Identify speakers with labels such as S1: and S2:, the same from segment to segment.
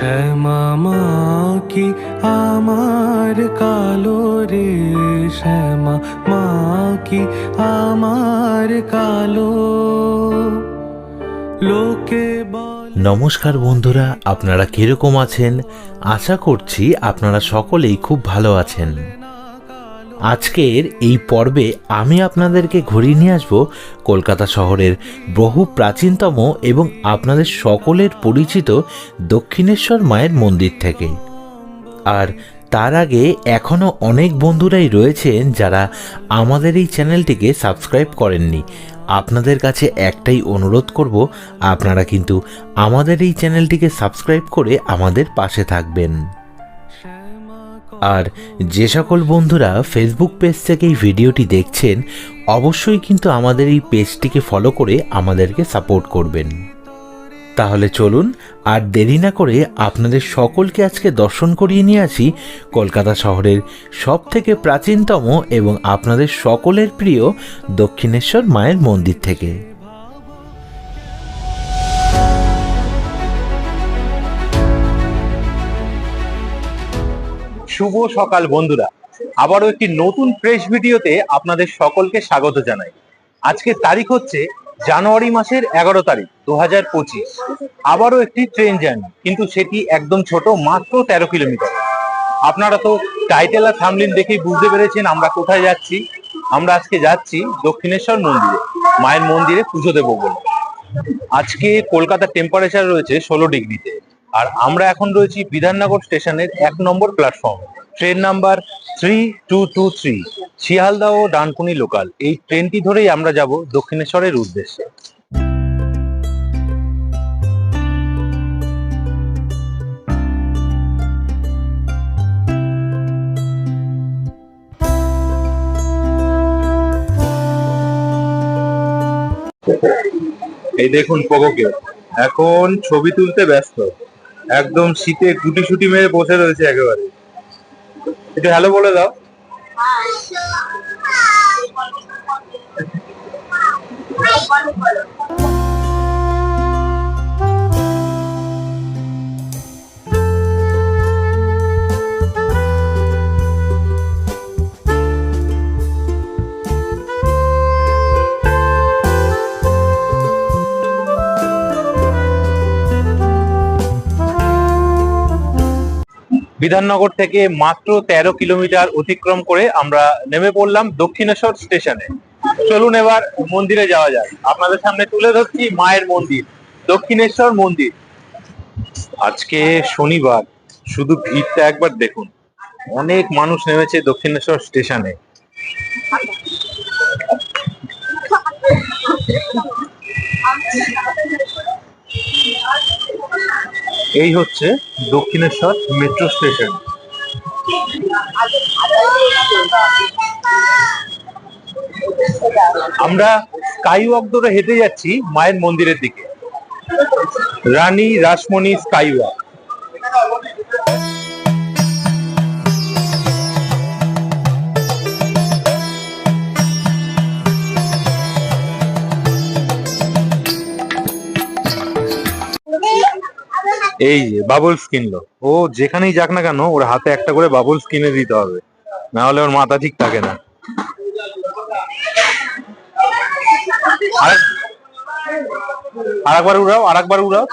S1: শ্যামা মা কি আমার কালো রে শ্যামা মা কি আমার কালো। লোকে
S2: নমস্কার বন্ধুরা, আপনারা কীরকম আছেন? আশা করছি আপনারা সকলেই খুব ভালো আছেন। আজকের এই পর্বে আমি আপনাদেরকে ঘুরিয়ে নিয়ে আসব কলকাতা শহরের বহু প্রাচীনতম এবং আপনাদের সকলের পরিচিত দক্ষিণেশ্বর মায়ের মন্দির থেকে। আর তার আগে এখনও অনেক বন্ধুরাই রয়েছেন যারা আমাদের এই চ্যানেলটিকে সাবস্ক্রাইব করেননি। আপনাদের কাছে একটাই অনুরোধ করব, আপনারা কিন্তু আমাদের এই চ্যানেলটিকে সাবস্ক্রাইব করে আমাদের পাশে থাকবেন। আর যে সকল বন্ধুরা ফেসবুক পেজ থেকে এই ভিডিওটি দেখছেন, অবশ্যই কিন্তু আমাদের এই পেজটিকে ফলো করে আমাদেরকে সাপোর্ট করবেন। তাহলে চলুন, আর দেরি না করে আপনাদের সকলকে আজকে দর্শন করিয়ে নিয়ে আসি কলকাতা শহরের সব থেকে প্রাচীনতম এবং আপনাদের সকলের প্রিয় দক্ষিণেশ্বর মায়ের মন্দির থেকে।
S3: শুভ সকাল বন্ধুরা। আবারও একটি নতুন ফ্রেশ ভিডিওতে আপনাদের সকলকে স্বাগত জানাই। আজকে তারিখ হচ্ছে জানুয়ারি মাসের এগারো তারিখ দু হাজার পঁচিশ। আবারও একটি ট্রেন জার্নি কিন্তু সেটি একদম ছোট, মাত্র তেরো কিলোমিটার আপনারা তো টাইটেল আর থামলিন দেখেই বুঝতে পেরেছেন আমরা কোথায় যাচ্ছি। আমরা আজকে যাচ্ছি দক্ষিণেশ্বর মন্দিরে, মায়ের মন্দিরে পুজো দেবো বলে। আজকে কলকাতার টেম্পারেচার রয়েছে ষোলো ডিগ্রিতে আর আমরা এখন রয়েছি বিধাননগর স্টেশনের এক নম্বর platform train number three two two three Sealdah ও ডানকুনি লোকাল এই ট্রেনটি ধরেই আমরা যাব দক্ষিণেশ্বরের উদ্দেশ্যে। এই দেখুন পোকোকে এখন ছবি তুলতে ব্যস্ত। একদম শীতে গুটি সুটি মেরে বসে রয়েছে একেবারে। একটু হ্যালো বলে দাও। বিধাননগর থেকে মাত্র তেরো কিলোমিটার অতিক্রম করে আমরা নেমে পড়লাম দক্ষিণেশ্বর স্টেশনে। চলুন এবার মন্দিরে যাওয়া যাক। আপনাদের সামনে তুলে ধরছি মায়ের মন্দির, দক্ষিণেশ্বর মন্দির। আজকে শনিবার, শুধু ভিড়টা একবার দেখুন। অনেক মানুষ নেমেছে দক্ষিণেশ্বর স্টেশনে। এই হচ্ছে দক্ষিণেশ্বর মেট্রো স্টেশন। আমরা স্কাই ওয়াক ধরে হেঁটে যাচ্ছি মায়ের মন্দিরের দিকে। রানী রাসমণি স্কাই ওয়াক এই যে বাবলস কিনলো। ও যেখানেই যাক না কেন, ওর হাতে একটা করে বাবলস কিনে দিতে হবে। না হলে ওর মাথা ঠিক থাকে না। আরেক- আরেকবার উড়াও। আরেকবার উড়াও।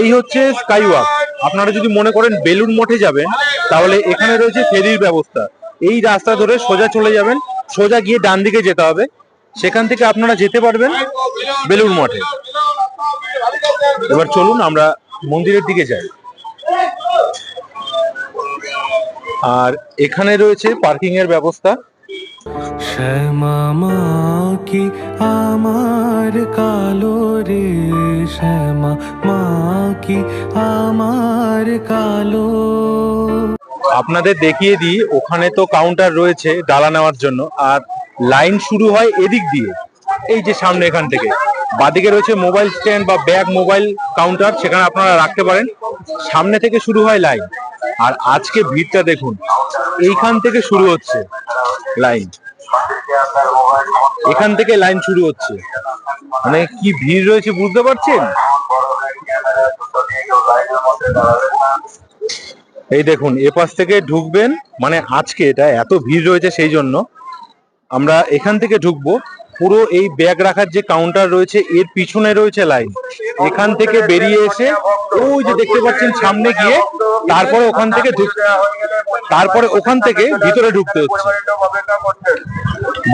S3: এই হচ্ছে স্কাই ওয়াক আপনারা যদি মনে করেন বেলুন মঠে যাবেন, তাহলে এখানে রয়েছে ফেরির ব্যবস্থা। এই রাস্তা ধরে সোজা চলে যাবেন, সোজা গিয়ে ডান দিকে যেতে হবে। সেখান থেকে আপনারা যেতে পারবেন বেলুন মঠে। এবার চলুন আমরা মন্দিরের দিকে যাই। আর এখানে রয়েছে পার্কিং এর ব্যবস্থা।
S1: শ্যামা কি আমার কালো রে শ্যামা মা কি আমার কালো।
S3: আপনাদের দেখিয়ে দিই, ওখানে তো কাউন্টার রয়েছে ডালা নেওয়ার জন্য, আর লাইন শুরু হয় এদিক দিয়ে। এই যে সামনে এখান থেকে। বাদিকে রয়েছে মোবাইল স্ট্যান্ড বা ব্যাগ মোবাইল কাউন্টার সেখানে আপনারা রাখতে পারেন। সামনে থেকে শুরু হয় লাইন আর আজকে ভিড়টা দেখুন, এইখান থেকে শুরু হচ্ছে লাইন এখান থেকে লাইন শুরু হচ্ছে। মানে কি ভিড় রয়েছে বুঝতে পারছেন? এই দেখুন, এপাশ থেকে ঢুকবেন। মানে আজকে এটা এত ভিড় রয়েছে সেই জন্য। আমরা এখান থেকে ঢুকবো। পুরো এই ব্যাগ রাখার যে কাউন্টার রয়েছে এর পিছনে রয়েছে লাইন এখান থেকে বেরিয়ে এসে ওই যে দেখতে পাচ্ছেন সামনে গিয়ে তারপরে ওখান থেকে তারপরে ওখান থেকে ভিতরে ঢুকতে হচ্ছে।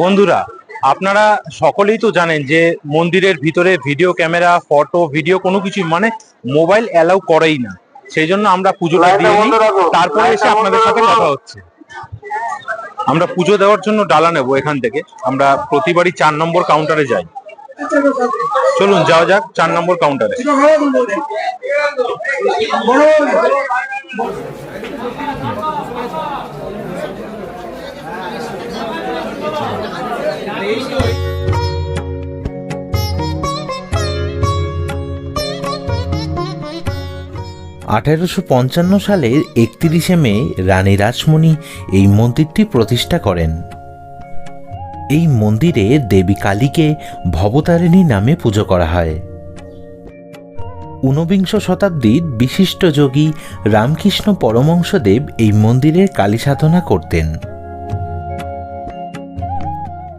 S3: বন্ধুরা আপনারা সকলেই তো জানেন যে মন্দিরের ভিতরে ভিডিও ক্যামেরা ফটো ভিডিও কোনো কিছু মানে মোবাইল অ্যালাউ করেই না। সেই জন্য আমরা পুজোটা দিয়ে নিই। তারপরে এসে আপনাদের সাথে কথা হচ্ছে। আমরা পুজো দেওয়ার জন্য ডালা নেব এখান থেকে। আমরা প্রতিবারই চার নম্বর কাউন্টারে যাই। চলুন, যাওয়া যাক চার নম্বর কাউন্টারে
S2: আঠেরোশো পঞ্চান্ন সালের একত্রিশে মে রানী রাসমণি এই মন্দিরটি প্রতিষ্ঠা করেন। এই মন্দিরে দেবী কালীকে ভবতারিণী নামে পুজো করা হয়। ঊনবিংশ শতাব্দীর বিশিষ্ট যোগী রামকৃষ্ণ পরমংশদেব এই মন্দিরের কালী সাধনা করতেন।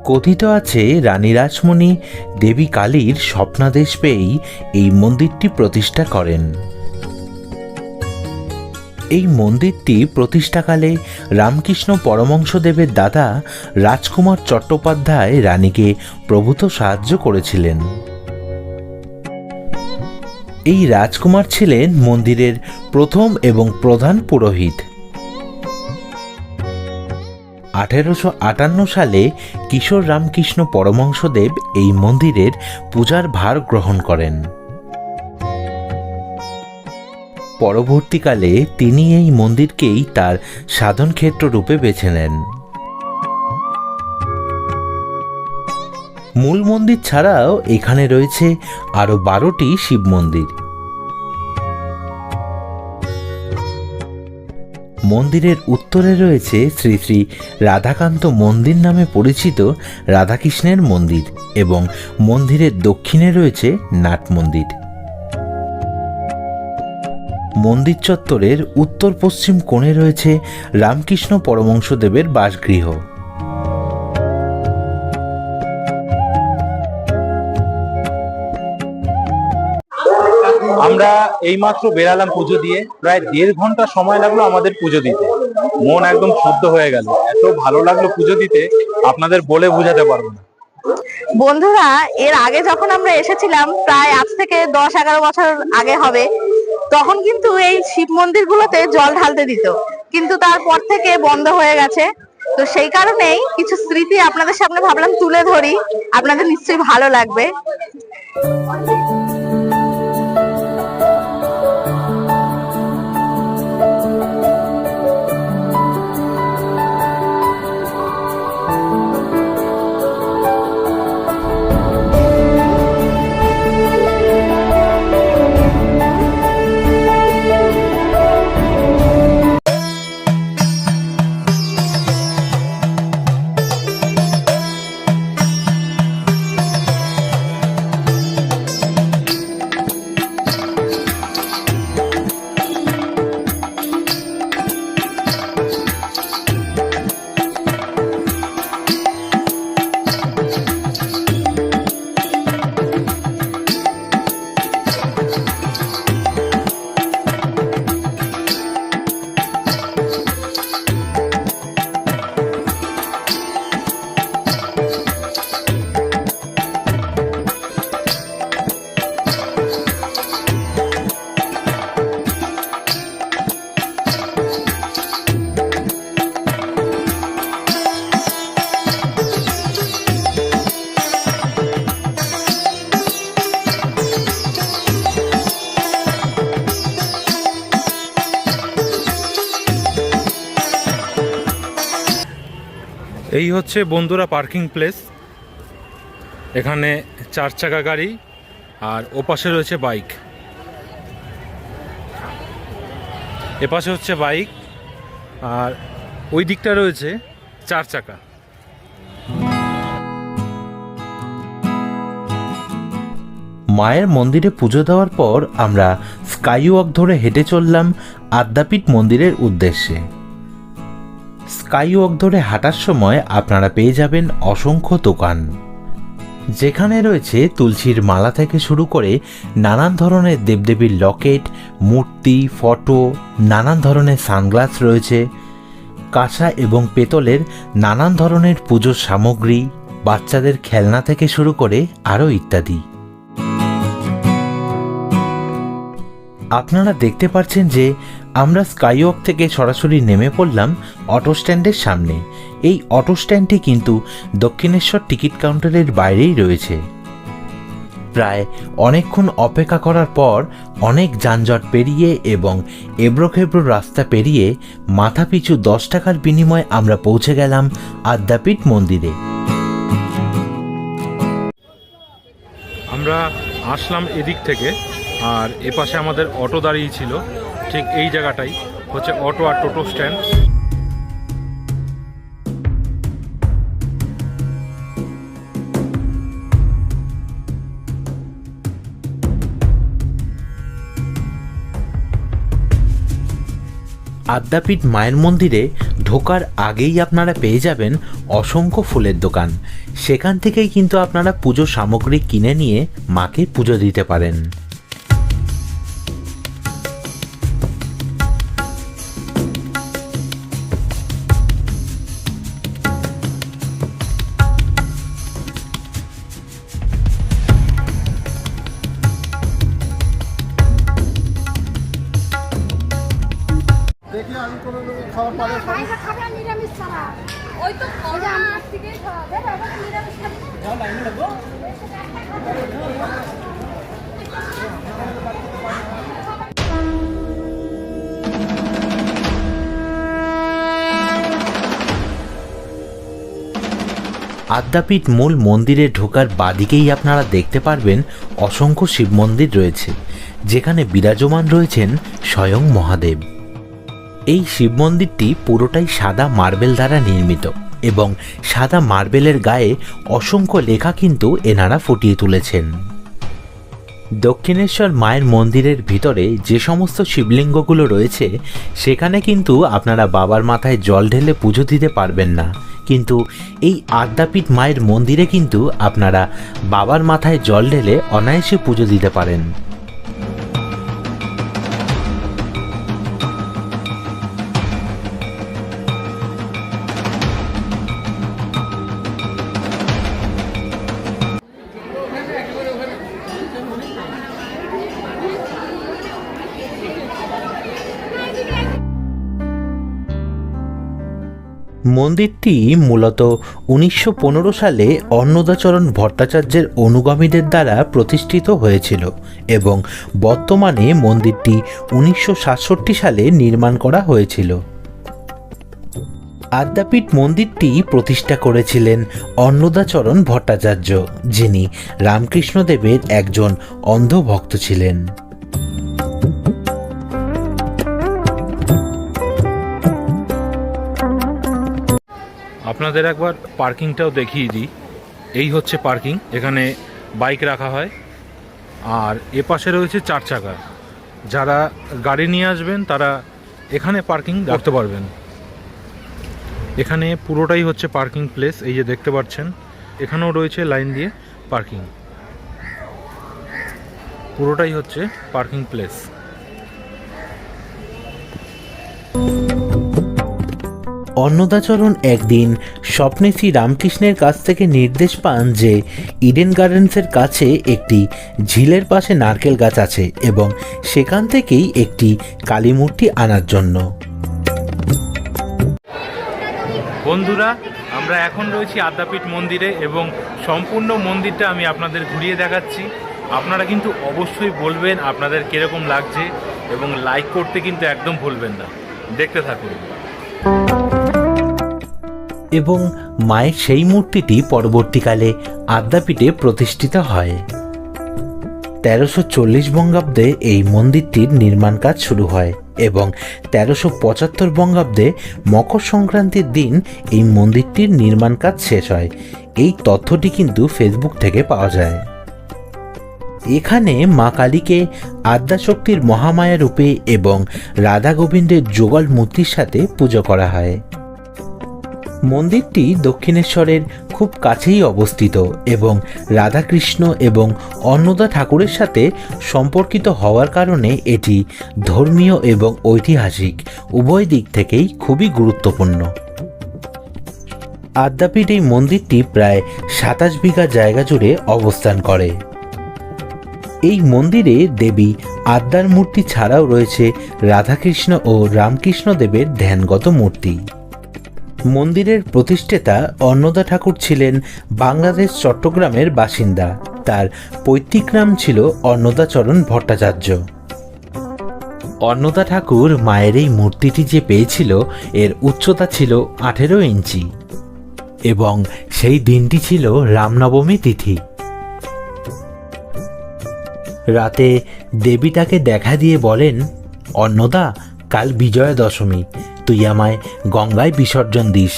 S2: কথিত আছে, রানী রাসমণি দেবী কালীর স্বপ্নাদেশ পেয়েই এই মন্দিরটি প্রতিষ্ঠা করেন। এই মন্দিরটি প্রতিষ্ঠাকালে রামকৃষ্ণ পরমংশদেবের দাদা রাজকুমার চট্টোপাধ্যায় রানীকে প্রভূত সাহায্য করেছিলেন। এই রাজকুমার ছিলেন মন্দিরের প্রথম এবং প্রধান পুরোহিত। আঠেরোশো আটান্ন সালে কিশোর রামকৃষ্ণ পরমংশদেব এই মন্দিরের পূজার ভার গ্রহণ করেন। পরবর্তীকালে তিনি এই মন্দিরকেই তার সাধন ক্ষেত্র রূপে বেছে নেন। মূল মন্দির ছাড়াও এখানে রয়েছে আরও বারোটি শিব মন্দির। মন্দিরের উত্তরে রয়েছে শ্রী শ্রী রাধাকান্ত মন্দির নামে পরিচিত রাধাকৃষ্ণের মন্দির এবং মন্দিরের দক্ষিণে রয়েছে নাট মন্দির। মন্দির চত্বরের উত্তর পশ্চিম কোণে রয়েছে রামকৃষ্ণ পরমংশদেবের বাসগৃহ।
S3: আমরা এইমাত্র বেরালাম পুজো দিয়ে। প্রায় দেড় ঘণ্টা সময় লাগল আমাদের পুজো দিতে। মন একদম শুদ্ধ হয়ে গেল। এত ভালো লাগল পুজো দিতে আপনাদের বলে বোঝাতে পারব না।
S4: বন্ধুরা এর আগে যখন আমরা এসেছিলাম প্রায় আজ থেকে দশ এগারো বছর আগে হবে। তখন কিন্তু এই শিব মন্দিরগুলোতে জল ঢালতে দিত। কিন্তু তারপর থেকে বন্ধ হয়ে গেছে। তো সেই কারণেই কিছু স্মৃতি আপনাদের সামনে ভাবলাম তুলে ধরি। আপনাদের নিশ্চয়ই ভালো লাগবে।
S1: এই হচ্ছে বন্ধুরা পার্কিং প্লেস। এখানে চার চাকা গাড়ি
S3: আর ওপাশে রয়েছে বাইক। এপাশে হচ্ছে বাইক আর ওই দিকটা রয়েছে চার চাকা।
S2: মায়ের মন্দিরে পুজো দেওয়ার পর আমরা স্কাই ওয়াক ধরে হেঁটে চললাম আদ্যাপীঠ মন্দিরের উদ্দেশ্যে। স্কাই ওয়াক ধরে হাঁটার সময় আপনারা পেয়ে যাবেন অসংখ্য দোকান। যেখানে রয়েছে তুলসীর মালা থেকে শুরু করে নানান ধরনের দেবদেবীর লকেট, মূর্তি, ফটো, নানান ধরনের সানগ্লাস রয়েছে। কাঁসা এবং পেতলের নানান ধরনের পুজোর সামগ্রী, বাচ্চাদের খেলনা থেকে শুরু করে আরও ইত্যাদি। আপনারা দেখতে পাচ্ছেন যে আমরা স্কাইওয়াক থেকে সরাসরি নেমে পড়লাম অটো স্ট্যান্ডের সামনে। এই অটো স্ট্যান্ডটি কিন্তু দক্ষিণেশ্বর টিকিট কাউন্টারের বাইরেই রয়েছে। প্রায় অনেকক্ষণ অপেক্ষা করার পর অনেক যানজট পেরিয়ে এবং এবড়োখেবড়ো রাস্তা পেরিয়ে মাথাপিছু দশ টাকার বিনিময়ে আমরা পৌঁছে গেলাম আদ্যাপীঠ মন্দিরে।
S3: আমরা আসলাম এদিক থেকে, আর এপাশে আমাদের অটো দাঁড়িয়ে ছিল। ঠিক এই জায়গাটাই হচ্ছে অটো আর টোটো স্ট্যান্ড।
S2: আদ্যাপীঠ মায়ের মন্দিরে ঢোকার আগেই আপনারা পেয়ে যাবেন অসংখ্য ফুলের দোকান। সেখান থেকেই কিন্তু আপনারা পুজো সামগ্রী কিনে নিয়ে মাকে পুজো দিতে পারেন। আদ্যাপীঠ মূল মন্দিরে ঢোকার বাদিকেই আপনারা দেখতে পারবেন অসংখ্য শিব মন্দির রয়েছে, যেখানে বিরাজমান রয়েছেন স্বয়ং মহাদেব। এই শিব মন্দিরটি পুরোটাই সাদা মার্বেল দ্বারা নির্মিত এবং সাদা মার্বেলের গায়ে অসংখ্য লেখা কিন্তু এনারা ফুটিয়ে তুলেছেন। দক্ষিণেশ্বর মায়ের মন্দিরের ভিতরে যে সমস্ত শিবলিঙ্গগুলো রয়েছে, সেখানে কিন্তু আপনারা বাবার মাথায় জল ঢেলে পুজো দিতে পারবেন না। কিন্তু এই আদ্যাপীঠ মায়ের মন্দিরে কিন্তু আপনারা বাবার মাথায় জল ঢেলে অনায়াসে পুজো দিতে পারেন। মন্দিরটি মূলত উনিশশো পনেরো সালে অন্নদাচরণ ভট্টাচার্যের অনুগামীদের দ্বারা প্রতিষ্ঠিত হয়েছিল এবং বর্তমানে মন্দিরটি উনিশশো সাতষট্টি সালে নির্মাণ করা হয়েছিল। আদ্যাপীঠ মন্দিরটি প্রতিষ্ঠা করেছিলেন অন্নদাচরণ ভট্টাচার্য, যিনি রামকৃষ্ণদেবের একজন অন্ধ ভক্ত ছিলেন।
S3: আপনাদের একবার পার্কিংটাও দেখিয়ে দিই। এই হচ্ছে পার্কিং, এখানে বাইক রাখা হয়। আর এ পাশে রয়েছে চার চাকা। যারা গাড়ি নিয়ে আসবেন, তারা এখানে পার্কিং করতে পারবেন। এখানে পুরোটাই হচ্ছে পার্কিং প্লেস, এই যে দেখতে পাচ্ছেন। এখানেও রয়েছে লাইন দিয়ে পার্কিং। পুরোটাই হচ্ছে পার্কিং প্লেস।
S2: অন্নদাচরণ একদিন স্বপ্নে শ্রী রামকৃষ্ণের কাছ থেকে নির্দেশ পান যে ইডেন গার্ডেন্সের কাছে একটি ঝিলের পাশে নারকেল গাছ আছে এবং সেখান থেকেই একটি কালী মূর্তি আনার জন্য।
S3: বন্ধুরা, আমরা এখন রয়েছি আদ্যাপীঠ মন্দিরে এবং সম্পূর্ণ মন্দিরটা আমি আপনাদের ঘুরিয়ে দেখাচ্ছি। আপনারা কিন্তু অবশ্যই বলবেন আপনাদের কীরকম লাগছে এবং লাইক করতে কিন্তু একদম ভুলবেন না। দেখতে থাকুন।
S2: এবং মায়ের সেই মূর্তিটি পরবর্তীকালে আদ্যাপীঠে প্রতিষ্ঠিত হয়। তেরোশো চল্লিশ বঙ্গাব্দে এই মন্দিরটির নির্মাণ কাজ শুরু হয় এবং তেরোশো পঁচাত্তর বঙ্গাব্দে মকর সংক্রান্তির দিন এই মন্দিরটির নির্মাণ কাজ শেষ হয়। এই তথ্যটি কিন্তু ফেসবুক থেকে পাওয়া যায়। এখানে মা কালীকে আদ্যাশক্তির মহামায়া রূপে এবং রাধা গোবিন্দের যুগল মূর্তির সাথে পুজো করা হয়। মন্দিরটি দক্ষিণেশ্বরের খুব কাছেই অবস্থিত এবং রাধাকৃষ্ণ এবং অন্নদা ঠাকুরের সাথে সম্পর্কিত হওয়ার কারণে এটি ধর্মীয় এবং ঐতিহাসিক উভয় দিক থেকেই খুবই গুরুত্বপূর্ণ। আদ্যাপীঠ এই মন্দিরটি প্রায় সাতাশ বিঘা জায়গা জুড়ে অবস্থান করে। এই মন্দিরে দেবী আদ্যার মূর্তি ছাড়াও রয়েছে রাধাকৃষ্ণ ও রামকৃষ্ণ দেবের ধ্যানগত মূর্তি। মন্দিরের প্রতিষ্ঠাতা অন্নদা ঠাকুর ছিলেন বাংলাদেশ চট্টগ্রামের বাসিন্দা। তার পৈতৃক নাম ছিল অন্নদাচরণ ভট্টাচার্য। অন্নদা ঠাকুর মায়ের এই মূর্তিটি যে পেয়েছিল, এর উচ্চতা ছিল আঠেরো ইঞ্চি এবং সেই দিনটি ছিল রামনবমী তিথি। রাতে দেবী তাকে দেখা দিয়ে বলেন, অন্নদা, কাল বিজয়া দশমী তুই আমায় গঙ্গায় বিসর্জন দিস।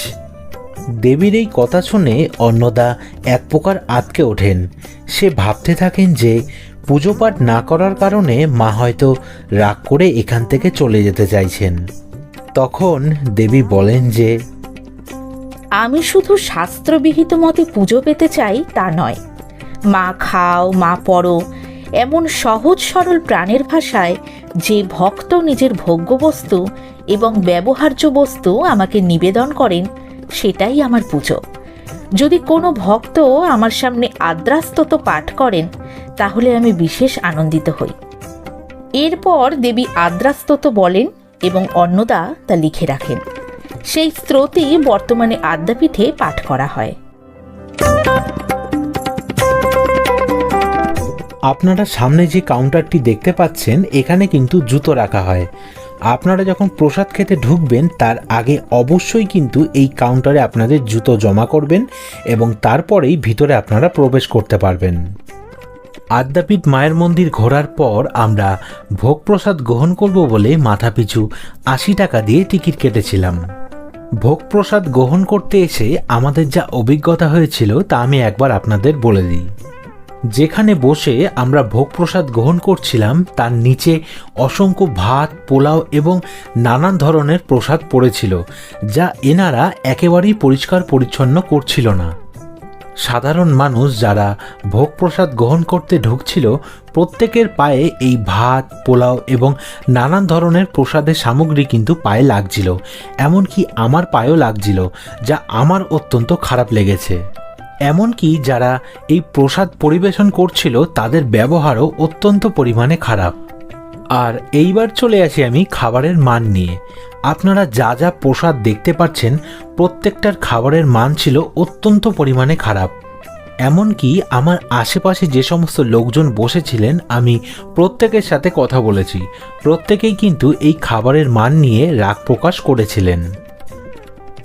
S2: দেবীর এই কথা শুনে অন্নদা এক প্রকার আতকে ওঠেন। সে ভাবতে থাকেন যে পুজো পাঠ না করার কারণে মা হয়তো রাগ করে এখান থেকে চলে যেতে চাইছেন। তখন দেবী বলেন যে,
S5: আমি শুধু শাস্ত্রবিহিত মতে পুজো পেতে চাই তা নয়। মা খাও, মা পড়ো এমন সহজ সরল প্রাণের ভাষায় যে ভক্ত নিজের ভোগ্যবস্তু এবং ব্যবহার্য বস্তু আমাকে নিবেদন করেন, সেটাই আমার পুজো। যদি কোনো ভক্ত আমার সামনে আদ্রাস্তত পাঠ করেন, তাহলে আমি বিশেষ আনন্দিত হই। এরপর দেবী আদ্রাস্তত বলেন এবং অন্নদা তা লিখে রাখেন। সেই স্রোতই বর্তমানে আদ্যাপীঠে পাঠ করা হয়।
S2: আপনারা সামনে যে কাউন্টারটি দেখতে পাচ্ছেন, এখানে কিন্তু জুতো রাখা হয়। আপনারা যখন প্রসাদ খেতে ঢুকবেন, তার আগে অবশ্যই কিন্তু এই কাউন্টারে আপনাদের জুতো জমা করবেন এবং তারপরেই ভিতরে আপনারা প্রবেশ করতে পারবেন। আদ্যাপীঠ মায়ের মন্দির ঘোরার পর আমরা ভোগ প্রসাদ গ্রহণ করব বলে মাথাপিছু আশি টাকা দিয়ে টিকিট কেটেছিলাম। ভোগ প্রসাদ গ্রহণ করতে এসে আমাদের যা অভিজ্ঞতা হয়েছিল তা আমি একবার আপনাদের বলে দিই। যেখানে বসে আমরা ভোগ প্রসাদ গ্রহণ করছিলাম, তার নিচে অসংখ্য ভাত, পোলাও এবং নানান ধরনের প্রসাদ পড়েছিল, যা এনারা একেবারেই পরিষ্কার পরিচ্ছন্ন করছিল না। সাধারণ মানুষ যারা ভোগ প্রসাদ গ্রহণ করতে ঢুকছিল, প্রত্যেকের পায়ে এই ভাত, পোলাও এবং নানান ধরনের প্রসাদের সামগ্রী কিন্তু পায়ে লাগছিল, এমনকি আমার পায়েও লাগছিল, যা আমার অত্যন্ত খারাপ লেগেছে। এমনকি যারা এই প্রসাদ পরিবেশন করছিল, তাদের ব্যবহারও অত্যন্ত পরিমাণে খারাপ। আর এইবার চলে আসি আমি খাবারের মান নিয়ে। আপনারা যা যা প্রসাদ দেখতে পাচ্ছেন, প্রত্যেকটার খাবারের মান ছিল অত্যন্ত পরিমাণে খারাপ। এমনকি আমার আশেপাশে যে সমস্ত লোকজন বসেছিলেন, আমি প্রত্যেকের সাথে কথা বলেছি। প্রত্যেকেই কিন্তু এই খাবারের মান নিয়ে রাগ প্রকাশ করেছিলেন।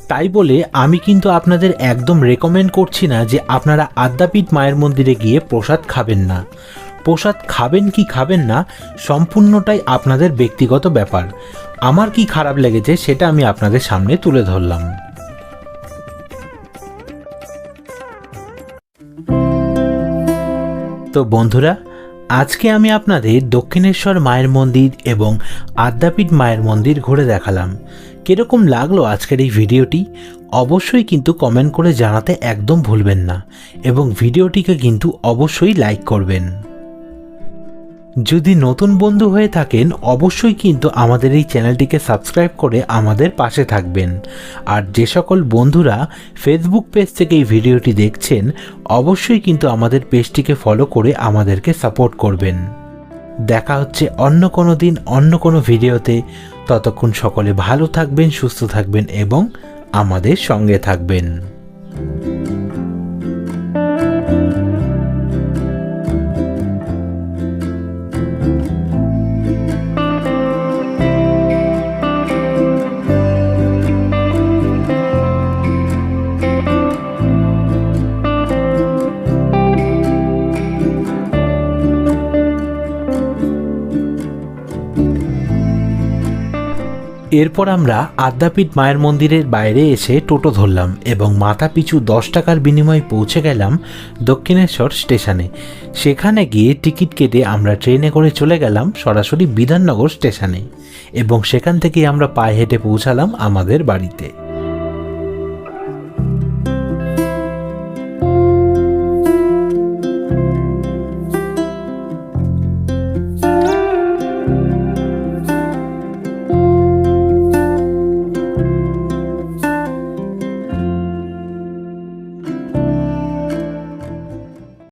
S2: তাই বলে আমি কিন্তু আপনাদের একদম রেকমেন্ড করছি না যে আপনারা আদ্যাপীঠ মায়ের মন্দিরে গিয়ে প্রসাদ খাবেন না। প্রসাদ খাবেন কি খাবেন না, সম্পূর্ণটাই আপনাদের ব্যক্তিগত ব্যাপার। আমার কি খারাপ লেগেছে সেটা আমি আপনাদের সামনে তুলে ধরলাম। তো বন্ধুরা, আজকে আমি আপনাদের দক্ষিণেশ্বর মায়ের মন্দির এবং আদ্যাপীঠ মায়ের মন্দির ঘুরে দেখালাম। কীরকম লাগল আজকের এই ভিডিওটি, অবশ্যই কিন্তু কমেন্ট করে জানাতে একদম ভুলবেন না এবং ভিডিওটিকে কিন্তু অবশ্যই লাইক করবেন। যদি নতুন বন্ধু হয়ে থাকেন, অবশ্যই কিন্তু আমাদের এই চ্যানেলটিকে সাবস্ক্রাইব করে আমাদের পাশে থাকবেন। আর যে সকল বন্ধুরা ফেসবুক পেজ থেকে এই ভিডিওটি দেখছেন, অবশ্যই কিন্তু আমাদের পেজটিকে ফলো করে আমাদেরকে সাপোর্ট করবেন। দেখা হচ্ছে অন্য কোনো দিন, অন্য কোনো ভিডিওতে। ততক্ষণ সকলে ভালো থাকবেন সুস্থ থাকবেন এবং আমাদের সঙ্গে থাকবেন। এরপর আমরা আদ্যাপীঠ মায়ের মন্দিরের বাইরে এসে টোটো ধরলাম এবং মাথা পিছু দশ টাকার বিনিময়ে পৌঁছে গেলাম দক্ষিণেশ্বর স্টেশনে। সেখানে গিয়ে টিকিট কেটে আমরা ট্রেনে করে চলে গেলাম সরাসরি বিধাননগর স্টেশনে এবং সেখান থেকে আমরা পায়ে হেঁটে পৌঁছালাম আমাদের বাড়িতে।